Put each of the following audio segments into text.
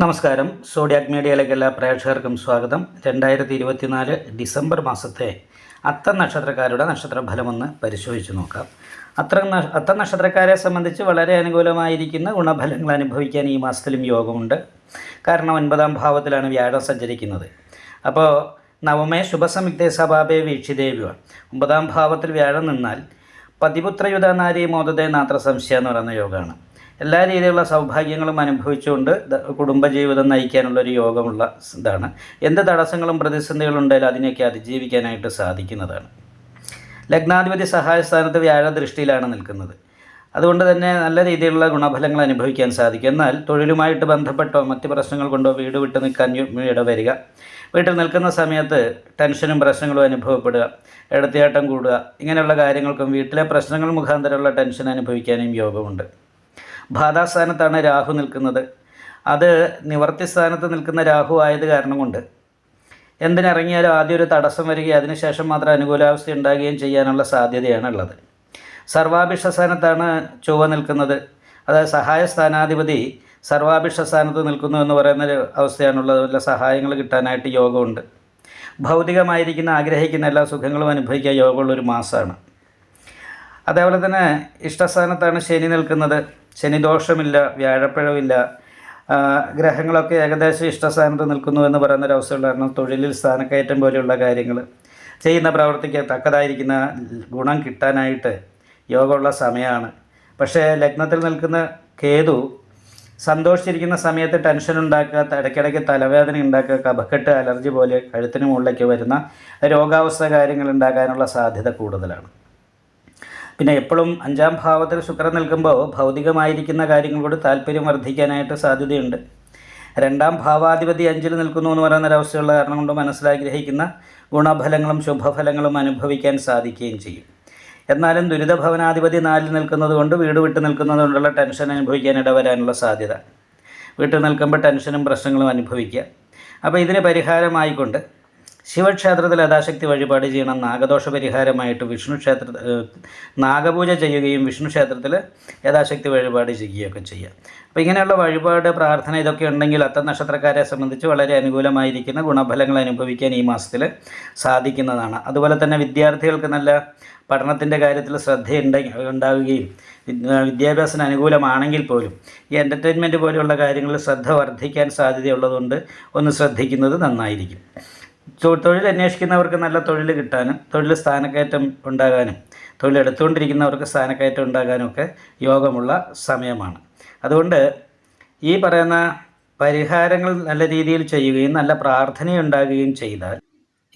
നമസ്കാരം. സോഡിയാക് മീഡിയയിലേക്ക് എല്ലാ പ്രേക്ഷകർക്കും സ്വാഗതം. രണ്ടായിരത്തി ഇരുപത്തിനാല് ഡിസംബർ മാസത്തെ അത്ത നക്ഷത്രക്കാരുടെ നക്ഷത്രഫലമൊന്ന് പരിശോധിച്ച് നോക്കാം. അത്ര അത്ത നക്ഷത്രക്കാരെ സംബന്ധിച്ച് വളരെ അനുകൂലമായിരിക്കുന്ന ഗുണഫലങ്ങൾ അനുഭവിക്കാൻ ഈ മാസത്തിലും യോഗമുണ്ട്. കാരണം ഒൻപതാം ഭാവത്തിലാണ് വ്യാഴം സഞ്ചരിക്കുന്നത്. അപ്പോൾ നവമേ ശുഭസംയുക്തേ സഭാപേ വീക്ഷിദേവ്യ ഒമ്പതാം ഭാവത്തിൽ വ്യാഴം നിന്നാൽ പതിപുത്രയുധ നാരി മോദതേ നാത്ര സംശയ എന്ന് പറയുന്ന യോഗമാണ്. എല്ലാ രീതിയിലുള്ള സൗഭാഗ്യങ്ങളും അനുഭവിച്ചുകൊണ്ട് കുടുംബജീവിതം നയിക്കാനുള്ള ഒരു യോഗമുള്ള ഇതാണ്. എന്ത് തടസ്സങ്ങളും പ്രതിസന്ധികളും ഉണ്ടായാലും അതിനെയൊക്കെ അതിജീവിക്കാനായിട്ട് സാധിക്കുന്നതാണ്. ലഗ്നാധിപതി സഹായ സ്ഥാനത്ത് വ്യാഴ ദൃഷ്ടിയിലാണ് നിൽക്കുന്നത്. അതുകൊണ്ട് തന്നെ നല്ല രീതിയിലുള്ള ഗുണഫലങ്ങൾ അനുഭവിക്കാൻ സാധിക്കും. എന്നാൽ തൊഴിലുമായിട്ട് ബന്ധപ്പെട്ടോ മറ്റ് പ്രശ്നങ്ങൾ കൊണ്ടോ വീട് വിട്ട് നിൽക്കാൻ ഇട ഇടവരിക വീട്ടിൽ നിൽക്കുന്ന സമയത്ത് ടെൻഷനും പ്രശ്നങ്ങളും അനുഭവപ്പെടുക. ഇടത്തിയാട്ടം കൂടുക. ഇങ്ങനെയുള്ള കാര്യങ്ങൾക്കും വീട്ടിലെ പ്രശ്നങ്ങൾ മുഖാന്തരമുള്ള ടെൻഷൻ അനുഭവിക്കാനും യോഗമുണ്ട്. ബാധാസ്ഥാനത്താണ് രാഹു നിൽക്കുന്നത്. അത് നിവർത്തി സ്ഥാനത്ത് നിൽക്കുന്ന രാഹു ആയത് കാരണം കൊണ്ട് എന്തിനിറങ്ങിയാലും ആദ്യം ഒരു തടസ്സം വരികയും അതിനുശേഷം മാത്രം അനുകൂലാവസ്ഥ ഉണ്ടാകുകയും ചെയ്യാനുള്ള സാധ്യതയാണ് ഉള്ളത്. സ്ഥാനത്താണ് ചൊവ്വ നിൽക്കുന്നത്. അതായത് സഹായ സ്ഥാനാധിപതി സർവാഭിഷ്ട സ്ഥാനത്ത് നിൽക്കുന്നു എന്ന് പറയുന്ന ഒരു അവസ്ഥയാണുള്ളത് വല്ല സഹായങ്ങൾ കിട്ടാനായിട്ട് യോഗമുണ്ട്. ഭൗതികമായിരിക്കുന്ന ആഗ്രഹിക്കുന്ന എല്ലാ സുഖങ്ങളും അനുഭവിക്കാൻ യോഗമുള്ള ഒരു മാസമാണ്. അതേപോലെ തന്നെ ഇഷ്ടസ്ഥാനത്താണ് ശനി നിൽക്കുന്നത്. ശനി ദോഷമില്ല വ്യാഴപ്പിഴവില്ല. ആ, ഗ്രഹങ്ങളൊക്കെ ഏകദേശം ഇഷ്ടസ്ഥാനത്ത് നിൽക്കുന്നു എന്ന് പറയുന്ന ഒരു അവസ്ഥയുള്ള കാരണം തൊഴിലിൽ സ്ഥാനക്കയറ്റം പോലെയുള്ള കാര്യങ്ങൾ ചെയ്യുന്ന പ്രവർത്തിക്ക് തക്കതായിരിക്കുന്ന ഗുണം കിട്ടാനായിട്ട് യോഗമുള്ള സമയമാണ്. പക്ഷേ ലഗ്നത്തിൽ നിൽക്കുന്ന കേതു സന്തോഷിച്ചിരിക്കുന്ന സമയത്ത് ടെൻഷൻ ഉണ്ടാക്കുക ഇടയ്ക്കിടയ്ക്ക് തലവേദന ഉണ്ടാക്കുക കഫക്കെട്ട് അലർജി പോലെ കഴുത്തിന് മുകളിലേക്ക് വരുന്ന രോഗാവസ്ഥ കാര്യങ്ങൾ ഉണ്ടാകാനുള്ള സാധ്യത കൂടുതലാണ്. പിന്നെ എപ്പോഴും അഞ്ചാം ഭാവത്തിൽ ശുക്രൻ നിൽക്കുമ്പോൾ ഭൗതികമായിരിക്കുന്ന കാര്യങ്ങളോട് താല്പര്യം വർദ്ധിക്കാനായിട്ട് സാധ്യതയുണ്ട്. രണ്ടാം ഭാവാധിപതി അഞ്ചിൽ നിൽക്കുന്നു എന്ന് പറയുന്ന ഒരവസ്ഥയുള്ള കാരണം കൊണ്ട് മനസ്സിലാഗ്രഹിക്കുന്ന ഗുണഫലങ്ങളും ശുഭഫലങ്ങളും അനുഭവിക്കാൻ സാധിക്കുകയും ചെയ്യും. എന്നാലും ദുരിതഭവനാധിപതി നാലിൽ നിൽക്കുന്നത് കൊണ്ട് വീട് വിട്ട് നിൽക്കുന്നത് കൊണ്ടുള്ള ടെൻഷൻ അനുഭവിക്കാൻ ഇടവരാനുള്ള സാധ്യത. വീട്ടിൽ നിൽക്കുമ്പോൾ ടെൻഷനും പ്രശ്നങ്ങളും അനുഭവിക്കുക. അപ്പോൾ ഇതിന് പരിഹാരമായിക്കൊണ്ട് ശിവക്ഷേത്രത്തിൽ യഥാശക്തി വഴിപാട് ചെയ്യണം. നാഗദോഷ പരിഹാരമായിട്ട് വിഷ്ണു ക്ഷേത്ര നാഗപൂജ ചെയ്യുകയും വിഷ്ണു ക്ഷേത്രത്തിൽ യഥാശക്തി വഴിപാട് ചെയ്യുകയൊക്കെ ചെയ്യുക അപ്പോൾ ഇങ്ങനെയുള്ള വഴിപാട് പ്രാർത്ഥന ഇതൊക്കെ ഉണ്ടെങ്കിൽ അത്ത നക്ഷത്രക്കാരെ സംബന്ധിച്ച് വളരെ അനുകൂലമായിരിക്കുന്ന ഗുണഫലങ്ങൾ അനുഭവിക്കാൻ ഈ മാസത്തിൽ സാധിക്കുന്നതാണ്. അതുപോലെ തന്നെ വിദ്യാർത്ഥികൾക്ക് നല്ല പഠനത്തിന്റെ കാര്യത്തിൽ ശ്രദ്ധയുണ്ടെങ്കിൽ ഉണ്ടാവുകയും വിദ്യാഭ്യാസം വിദ്യാഭ്യാസത്തിന് അനുകൂലമാണെങ്കിൽ പോലും ഈ എന്റർടൈൻമെന്റ് പോലെയുള്ള കാര്യങ്ങളിൽ ശ്രദ്ധ വർദ്ധിക്കാൻ സാധ്യതയുള്ളതുകൊണ്ട് ഒന്ന് ശ്രദ്ധിക്കുന്നത് നന്നായിരിക്കും. തൊഴിൽ അന്വേഷിക്കുന്നവർക്ക് നല്ല തൊഴിൽ കിട്ടാനും തൊഴിൽ സ്ഥാനക്കയറ്റം ഉണ്ടാകാനും തൊഴിലെടുത്തുകൊണ്ടിരിക്കുന്നവർക്ക് സ്ഥാനക്കയറ്റം ഉണ്ടാകാനും ഒക്കെ യോഗമുള്ള സമയമാണ്. അതുകൊണ്ട് ഈ പറയുന്ന പരിഹാരങ്ങൾ നല്ല രീതിയിൽ ചെയ്യുകയും നല്ല പ്രാർത്ഥനയുണ്ടാകുകയും ചെയ്താൽ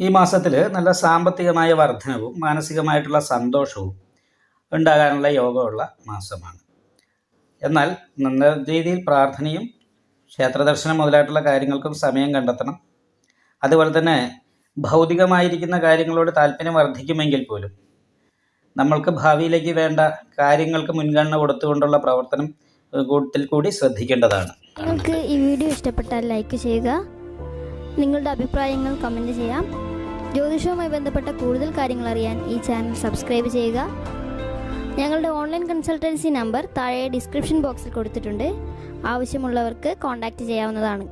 ഈ മാസത്തിൽ നല്ല സാമ്പത്തികമായ വർധനവും മാനസികമായിട്ടുള്ള സന്തോഷവും ഉണ്ടാകാനുള്ള യോഗമുള്ള മാസമാണ്. എന്നാൽ നല്ല രീതിയിൽ പ്രാർത്ഥനയും ക്ഷേത്രദർശനം മുതലായിട്ടുള്ള കാര്യങ്ങൾക്കും സമയം കണ്ടെത്തണം. അതുപോലെ തന്നെ ഭൗതികമായിരിക്കുന്ന കാര്യങ്ങളോട് താല്പര്യം വർദ്ധിക്കുമെങ്കിൽ പോലും നമ്മൾക്ക് ഭാവിയിലേക്ക് വേണ്ട കാര്യങ്ങൾക്ക് മുൻഗണന കൊടുത്തുകൊണ്ടുള്ള പ്രവർത്തനം കൂടുതൽ കൂടി ശ്രദ്ധിക്കേണ്ടതാണ്. നിങ്ങൾക്ക് ഈ വീഡിയോ ഇഷ്ടപ്പെട്ടാൽ ലൈക്ക് ചെയ്യുക. നിങ്ങളുടെ അഭിപ്രായങ്ങൾ കമന്റ് ചെയ്യാം. ജ്യോതിഷവുമായി ബന്ധപ്പെട്ട കൂടുതൽ കാര്യങ്ങൾ അറിയാൻ ഈ ചാനൽ സബ്സ്ക്രൈബ് ചെയ്യുക. ഞങ്ങളുടെ ഓൺലൈൻ കൺസൾട്ടൻസി നമ്പർ താഴെ ഡിസ്ക്രിപ്ഷൻ ബോക്സിൽ കൊടുത്തിട്ടുണ്ട്. ആവശ്യമുള്ളവർക്ക് കോൺടാക്റ്റ് ചെയ്യാവുന്നതാണ്.